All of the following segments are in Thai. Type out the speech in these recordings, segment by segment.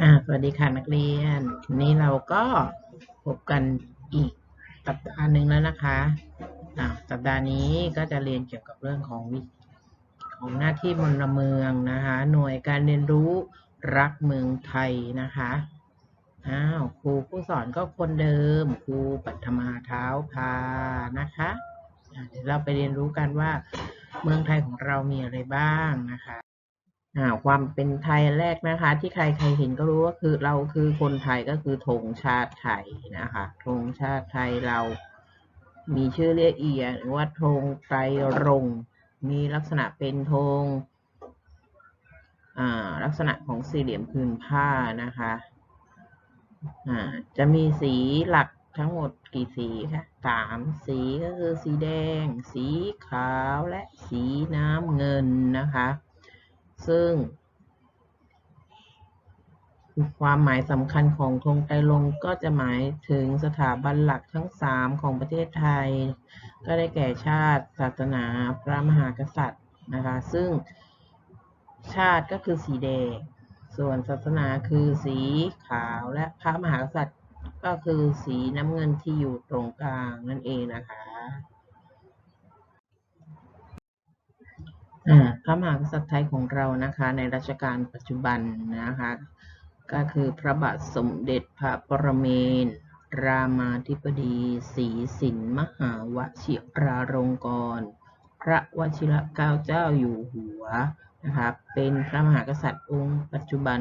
อ่าสวัสดีค่ะนักเรียนวันนี้เราก็พบกันอีกสัปดาห์หนึ่งแล้วนะคะอ่าสัปดาห์นี้ก็จะเรียนเกี่ยวกับเรื่องของวิของหน้าที่มลเมืองนะคะ หน่วยการเรียนรู้รักเมืองไทยนะคะอ้าวครูผู้สอนก็คนเดิมครูปัทมาเท้าพานะคะเดี๋ยวเราไปเรียนรู้กันว่าเมืองไทยของเรามีอะไรบ้างนะคะ ความเป็นไทยแรกนะคะ ที่ใครใครเห็นก็รู้ว่าคือเราคือคนไทยก็คือธงชาติไทยนะคะธงชาติไทยเรามีชื่อเรียกอีกอย่างหนึ่งว่าธงไตรรงมีลักษณะเป็นธงลักษณะของสี่เหลี่ยมผืนผ้านะคะจะมีสีหลักทั้งหมดกี่สีคะสามสีก็คือสีแดง สีขาวและสีน้ำเงินนะคะ ซึ่ง ความหมายสำคัญของธงไตรรงค์ก็จะหมายถึงสถาบันหลักทั้งสามของประเทศไทย ก็ได้แก่ชาติ ศาสนา พระมหากษัตริย์นะคะ ซึ่งชาติก็คือสีแดง ส่วนศาสนาคือสีขาวและพระมหากษัตริย์ก็คือสีน้ำเงินที่อยู่ตรงกลางนั่นเองนะคะ อ่า พระมหากษัตริย์ไทยของเรานะคะในรัชกาลปัจจุบันนะคะก็คือพระบาทสมเด็จพระปรเมนทรามาธิบดีศรีสินมหาวชิราลงกรณพระวชิรเกล้าเจ้าอยู่หัวนะคะเป็นพระมหากษัตริย์องค์ปัจจุบัน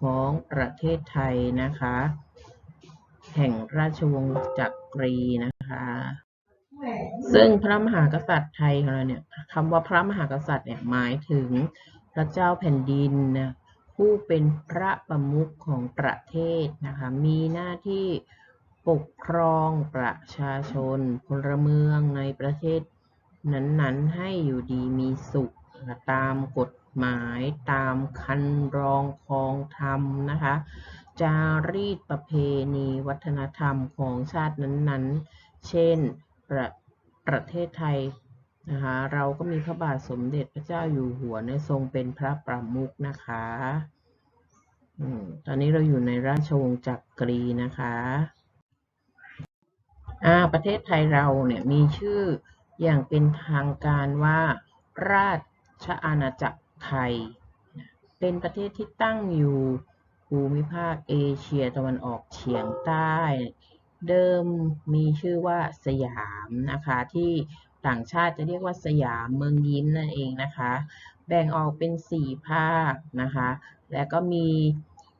ของประเทศไทยนะคะ แห่งราชวงศ์จักรีนะคะ ซึ่งพระมหากษัตริย์ไทยของเราเนี่ยคำว่าพระมหากษัตริย์เนี่ยหมายถึงพระเจ้าแผ่นดินนะผู้เป็นพระประมุขของประเทศนะคะมีหน้าที่ปกครองประชาชนพลเมืองในประเทศนั้นๆ ให้อยู่ดีมีสุขตามกฎหมายตามคันรองคองธรรมนะคะจารีตประเพณีวัฒนธรรมของชาตินั้นๆ เช่นประ ประเทศไทยนะคะเราก็มีพระบาทสมเด็จพระเจ้าอยู่หัวในทรงเป็นพระประมุขนะคะอตอนนี้เราอยู่ในราชวงศ์จักรีนะคะอ่าประเทศไทยเราเนี่ยมีชื่ออย่างเป็นทางการว่า ราชอาณาจักรไทย เป็นประเทศที่ตั้งอยู่ภูมิภาคเอเชียตะวันออกเฉียงใต้ เดิมมีชื่อว่าสยามนะคะ ที่ต่างชาติจะเรียกว่าสยามเมืองยิ้มนั่นเองนะคะ แบ่งออกเป็น 4 ภาคนะคะ และก็มี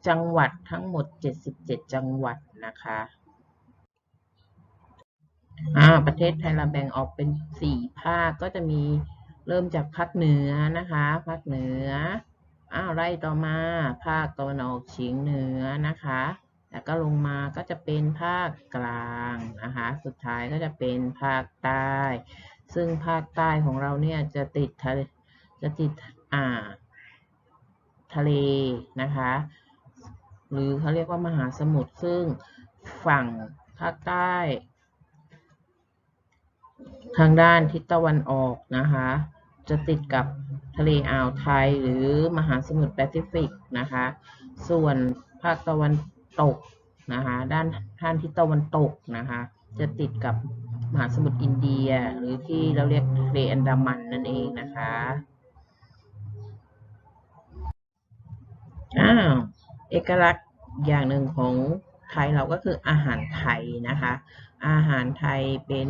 จังหวัดทั้งหมด 77 จังหวัดนะคะอ่าประเทศไทยเราแบ่งออกเป็น 4 ภาคก็จะมีเริ่มจากภาคเหนือนะคะ ภาคเหนืออ้าวไล่ต่อมาภาคตะวันออกเฉียงเหนือนะคะ แล้วก็ลงมาก็จะเป็นภาคกลางนะคะ สุดท้ายก็จะเป็นภาคใต้ ซึ่งภาคใต้ของเราเนี่ยจะติดทะเลจะติดอ่าทะเลนะคะ หรือเขาเรียกว่ามหาสมุทร ซึ่งฝั่งภาคใต้ ทางด้านทิศตะวันออกนะคะ จะติดกับทะเลอ่าวไทยหรือมหาสมุทรแปซิฟิกนะคะ ส่วนภาคตะวัน ตกนะคะด้านด้านทิศตะวันตกนะคะจะติดกับมหาสมุทรอินเดีย หรือที่เราเรียกทะเลอันดามันนั่นเองนะคะอ้าวเอกลักษณ์อย่างหนึ่งของไทยเราก็คืออาหารไทยนะคะ อาหารไทยเป็น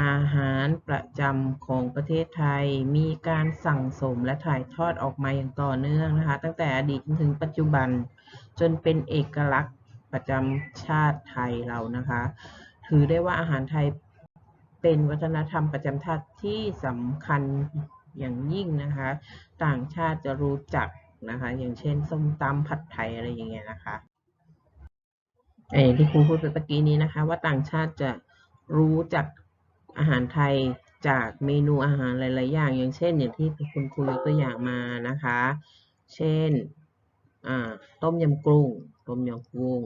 อาหารประจำของประเทศไทยมีการสั่งสมและถ่ายทอดออกมาอย่างต่อเนื่องนะคะ ตั้งแต่อดีตจนถึงปัจจุบัน จนเป็นเอกลักษณ์ประจำชาติไทยเรานะคะ ถือได้ว่าอาหารไทยเป็นวัฒนธรรมประจำชาติที่สำคัญอย่างยิ่งนะคะ ต่างชาติจะรู้จักนะคะ อย่างเช่นส้มตำผัดไทยอะไรอย่างเงี้ยนะคะเออที่ครูพูดไปเมื่อกี้นี้นะคะ ว่าต่างชาติจะรู้จัก อาหารไทยจากเมนูอาหารหลาย ๆ อย่าง อย่างเช่น อย่างที่คุณครูยกตัวอย่างมานะคะ เช่นต้มยำกุ้ง ต้มยำกุ้ง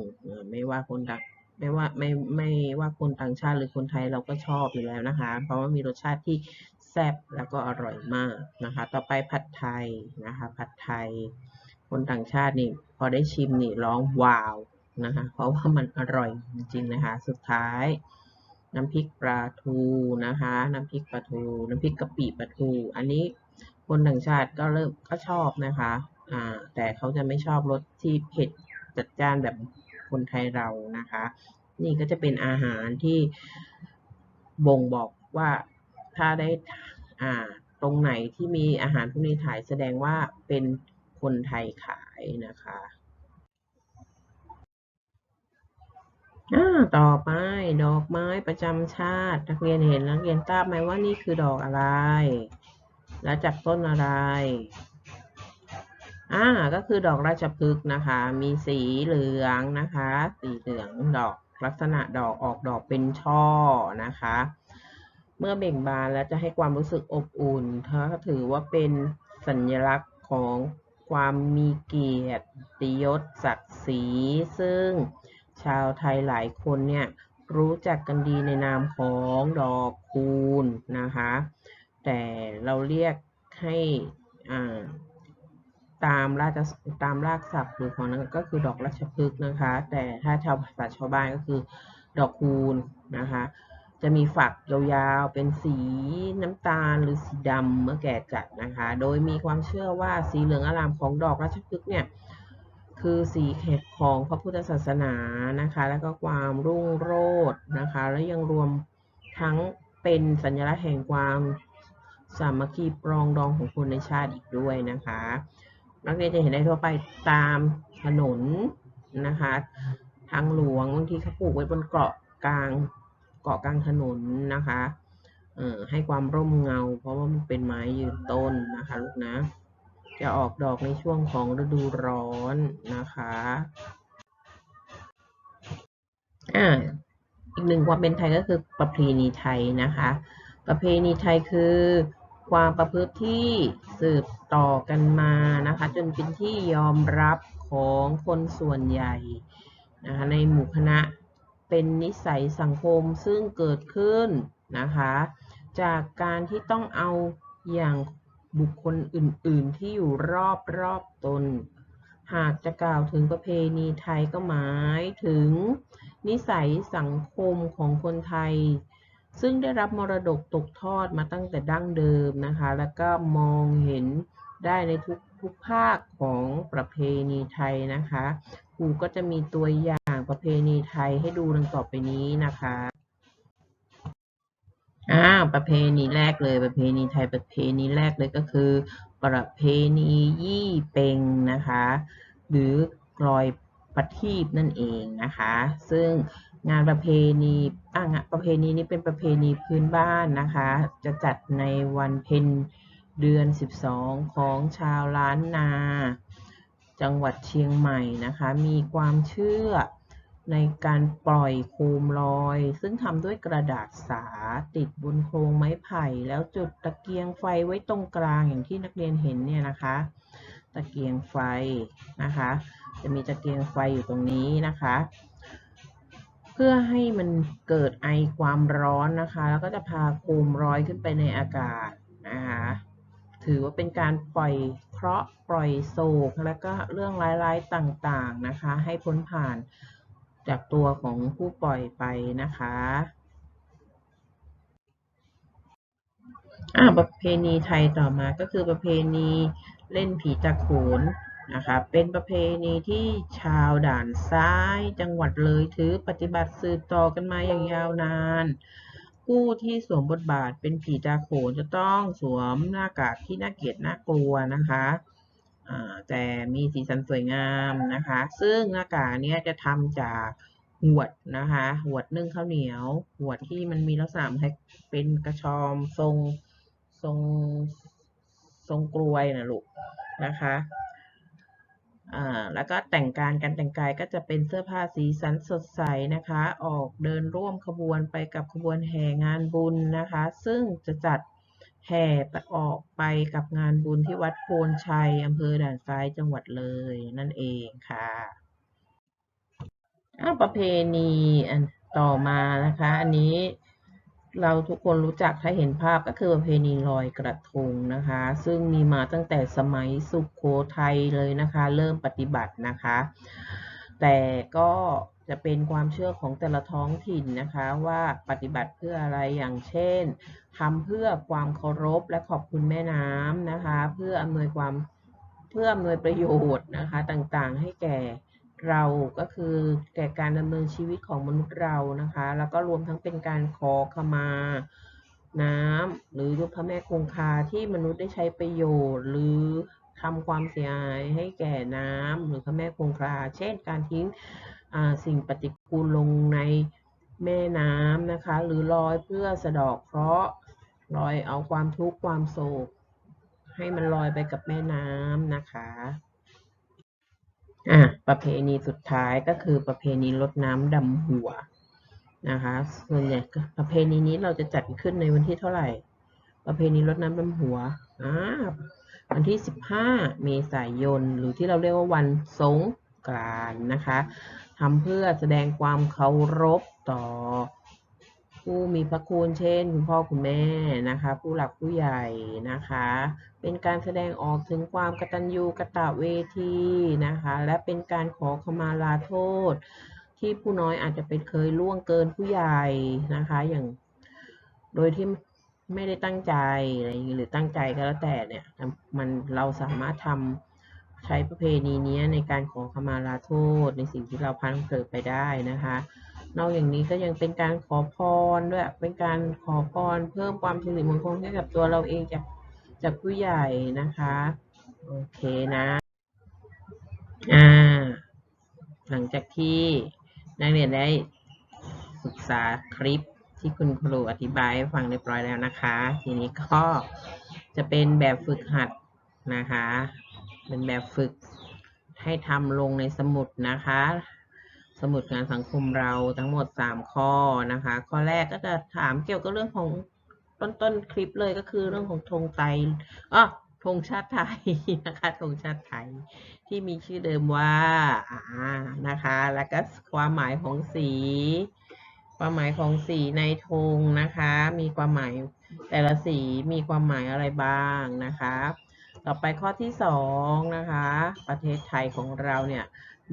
ไม่ว่าคนต่างไม่ว่าไม่ไม่ว่าคนต่างชาติหรือคนไทยเราก็ชอบอยู่แล้วนะคะ เพราะว่ามีรสชาติที่แซ่บแล้วก็อร่อยมากนะคะ ต่อไปผัดไทยนะคะ ผัดไทย คนต่างชาตินี่พอได้ชิมนี่ร้องว้าวนะคะ เพราะว่ามันอร่อยจริงๆนะคะ สุดท้าย น้ำพริกปลาทูนะคะ น้ำพริกปลาทู น้ำพริกกะปิปลาทู อันนี้คนต่างชาติก็เริ่มก็ชอบนะคะอ่าแต่เขาจะไม่ชอบรสที่เผ็ดจัดจ้านแบบคนไทยเรานะคะ นี่ก็จะเป็นอาหารที่บ่งบอกว่าถ้าได้อ่าตรงไหนที่มีอาหารพวกนี้ถ่ายแสดงว่าเป็นคนไทยขายนะคะ อ่าต่อไปดอกไม้ประจำชาติ นักเรียนเห็นนักเรียนทราบไหมว่านี่คือดอกอะไร แล้วจากต้นอะไรอ่าก็คือดอกราชพฤกษ์นะคะ มีสีเหลืองนะคะ สีเหลืองดอกลักษณะดอกออกดอกเป็นช่อนะคะ เมื่อเบ่งบานแล้วจะให้ความรู้สึกอบอุ่นถ้าถือว่าเป็นสัญลักษณ์ของความมีเกียรติยศศักดิ์ศรีซึ่ง ชาวไทยหลายคนเนี่ยรู้จักกันดีในนามของดอกคูณนะคะ แต่เราเรียกให้ตามราชตามรากศัพท์หรือของนั้นก็คือดอกราชพฤกษ์นะคะ แต่ถ้าชาวภาษาชาวบ้านก็คือดอกคูณนะคะ จะมีฝักยาวๆ เป็นสีน้ำตาลหรือสีดำเมื่อแก่จัดนะคะ โดยมีความเชื่อว่าสีเหลืองอารามของดอกราชพฤกษ์เนี่ย คือสีแขกของพระพุทธศาสนานะคะ แล้วก็ความรุ่งโรจน์นะคะ แล้วยังรวมทั้งเป็นสัญลักษณ์แห่งความสามัคคีปรองดองของคนในชาติอีกด้วยนะคะ นักเรียนจะเห็นได้ทั่วไปตามถนนนะคะ ทางหลวงบางทีเขาปลูกไว้บนเกาะกลางเกาะกลางถนนนะคะเอ่อให้ความร่มเงา เพราะว่ามันเป็นไม้ยืนต้นนะคะลูกนะ จะออกดอกในช่วงของฤดูร้อนนะคะอ่าอีกหนึ่งความเป็นไทยก็คือประเพณีไทยนะคะ ประเพณีไทยคือความประพฤติที่สืบต่อกันมานะคะ จนเป็นที่ยอมรับของคนส่วนใหญ่นะคะในหมู่คณะเป็นนิสัยสังคมซึ่งเกิดขึ้นนะคะ จากการที่ต้องเอาอย่าง บุคคลอื่น ๆ ที่อยู่รอบรอบตน หากจะกล่าวถึงประเพณีไทยก็หมายถึง นิสัยสังคมของคนไทย ซึ่งได้รับมรดกตกทอดมาตั้งแต่ดั้งเดิมนะคะ แล้วก็มองเห็นได้ในทุกทุกภาคของประเพณีไทยนะคะครูก็จะมีตัวอย่างประเพณีไทยให้ดูดังต่อไปนี้นะคะ อ่าประเพณีแรกเลย ประเพณีไทยประเพณีแรกเลยก็คือ ประเพณียี่เปงนะคะ หรือกลอยประทีปนั่นเองนะคะ ซึ่งงานประเพณีอ่างานประเพณีนี้เป็นประเพณีพื้นบ้านนะคะ จะจัดในวันเพ็ญเดือน 12 ของชาวล้านนา จังหวัดเชียงใหม่นะคะ มีความเชื่อ ในการปล่อยโคมลอย ซึ่งทำด้วยกระดาษสาติดบนโครงไม้ไผ่ แล้วจุดตะเกียงไฟไว้ตรงกลางอย่างที่นักเรียนเห็นเนี่ยนะคะ ตะเกียงไฟนะคะ จะมีตะเกียงไฟอยู่ตรงนี้นะคะ เพื่อให้มันเกิดไอความร้อนนะคะ แล้วก็จะพาโคมลอยขึ้นไปในอากาศนะคะถือว่าเป็นการปล่อยเคราะห์ปล่อยโศก แล้วก็เรื่องร้ายๆต่างๆนะคะ ให้พ้นผ่าน จากตัวของผู้ปล่อยไปนะคะอ่าประเพณีไทยต่อมาก็คือประเพณีเล่นผีตาโขนนะคะเป็นประเพณีที่ชาวด่านซ้ายจังหวัดเลยถือปฏิบัติสืบต่อกันมาอย่างยาวนาน ผู้ที่สวมบทบาทเป็นผีตาโขนจะต้องสวมหน้ากากที่น่าเกลียดน่ากลัวนะคะ แต่มีสีสันสวยงามนะคะ ซึ่งหน้ากากเนี้ยจะทำจากหวดนะคะหวดนึ่งข้าวเหนียวหวดที่มันมีลักษณะให้เป็นกระชอมทรงทรงทรงกลวยนะลูกนะคะอ่าแล้วก็แต่งการการแต่งกายก็จะเป็นเสื้อผ้าสีสันสดใสนะคะ ออกเดินร่วมขบวนไปกับขบวนแห่งานบุญนะคะ ซึ่งจะจัด แห่ไปออกไปกับงานบุญที่วัดโพนชัยอำเภอด่านซ้ายจังหวัดเลยนั่นเองค่ะอประเพณีอันต่อมานะคะ อันนี้เราทุกคนรู้จักถ้าเห็นภาพก็คือประเพณีลอยกระทงนะคะ ซึ่งมีมาตั้งแต่สมัยสุขโขทัยเลยนะคะ เริ่มปฏิบัตินะคะ แต่ก็จะเป็นความเชื่อของแต่ละท้องถิ่นนะคะว่าปฏิบัติเพื่ออะไรอย่างเช่น ทำเพื่อความเคารพและขอบคุณแม่น้ำนะคะ เพื่ออำนวยความเพื่ออำนวยประโยชน์นะคะต่างๆ ให้แก่เราก็คือแก่การดำเนินชีวิตของมนุษย์เรานะคะ แล้วก็รวมทั้งเป็นการขอขมาน้ำหรือยกพระแม่คงคาที่มนุษย์ได้ใช้ประโยชน์ หรือทำความเสียหายให้แก่น้ำหรือพระแม่คงคาเช่น การทิ้งสิ่งปฏิกูลลงในแม่น้ำนะคะ หรือลอยเพื่อสะดอกเคราะห์ ลอยเอาความทุกข์ความโศก ให้มันลอยไปกับแม่น้ำนะคะอะประเพณีสุดท้ายก็คือประเพณีรดน้ำดำหัวนะคะ ส่วนใหญ่ประเพณีนี้เราจะจัดขึ้นในวันที่เท่าไหร่ ประเพณีรดน้ำดำหัวอ่าวันที่ 15 เมษายน หรือที่เราเรียกว่าวันสงกรานต์นะคะทำเพื่อแสดงความเคารพต่อ ผู้มีพระคุณเช่น คุณพ่อคุณแม่นะคะ ผู้หลักผู้ใหญ่นะคะ เป็นการแสดงออกถึงความกตัญญูกะตเวทีนะคะ และเป็นการขอขมาลาโทษ ที่ผู้น้อยอาจจะเป็นเคยล่วงเกินผู้ใหญ่นะคะ อย่างโดยที่ไม่ได้ตั้งใจอะไรอย่างนี้หรือตั้งใจก็แล้วแต่เนี่ยมันเราสามารถทำใช้ประเพณีนี้ในการขอขมาลาโทษในสิ่งที่เราพังเผลอไปได้นะคะ นอกอย่างนี้ก็ยังเป็นการขอพรด้วย เป็นการขอพรเพิ่มความสิริมงคลให้กับตัวเราเองจากจากผู้ใหญ่นะคะ โอเคนะ อ่า หลังจากที่นักเรียนได้ศึกษาคลิปที่คุณครูอธิบายให้ฟังเรียบร้อยแล้วนะคะ ทีนี้ก็จะเป็นแบบฝึกหัดนะคะ เป็นแบบฝึกให้ทำลงในสมุดนะคะ สมุดงานสังคมเราทั้งหมด 3 ข้อนะคะ ข้อแรกก็จะถามเกี่ยวกับเรื่องของต้นต้นคลิปเลยก็คือเรื่องของธงไตรอ๋อธงชาติไทยนะคะธงชาติไทยที่มีชื่อเดิมว่าอ่านะคะ แล้วก็ความหมายของสี ความหมายของสีในธงนะคะ มีความหมายแต่ละสีมีความหมายอะไรบ้างนะคะ ต่อไปข้อที่สองนะคะ ประเทศไทยของเราเนี่ย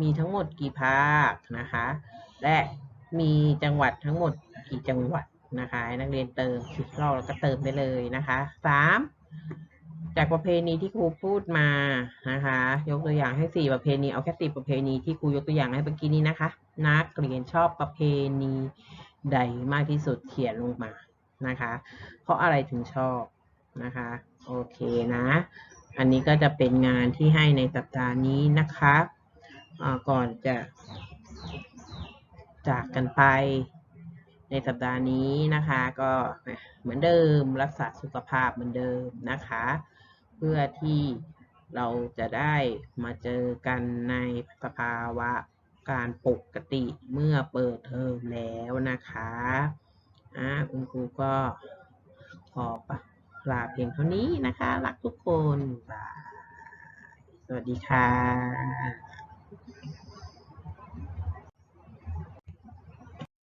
มีทั้งหมดกี่ภาคนะคะ และมีจังหวัดทั้งหมดกี่จังหวัดนะคะนักเรียนเติมสิบรอบแล้วก็เติมได้เลยนะคะสามจากประเพณีที่ครูพูดมานะคะ ยกตัวอย่างให้สี่ประเพณีเอาแค่สี่ประเพณีที่ครูยกตัวอย่างให้เมื่อกี้นี้นะคะ นักเรียนชอบประเพณีใดมากที่สุดเขียนลงมานะคะ เพราะอะไรถึงชอบนะคะ โอเคนะ อันนี้ก็จะเป็นงานที่ให้ในสัปดาห์นี้นะคะ ก่อนจะจากกันไปในสัปดาห์นี้นะคะ ก็เหมือนเดิมรักษาสุขภาพเหมือนเดิมนะคะ เพื่อที่เราจะได้มาเจอกันในสภาวะการปกติเมื่อเปิดเทอมแล้วนะคะอ่าคุณครูก็ขอปะลาเพียงเท่านี้นะคะ รักทุกคน สวัสดีค่ะ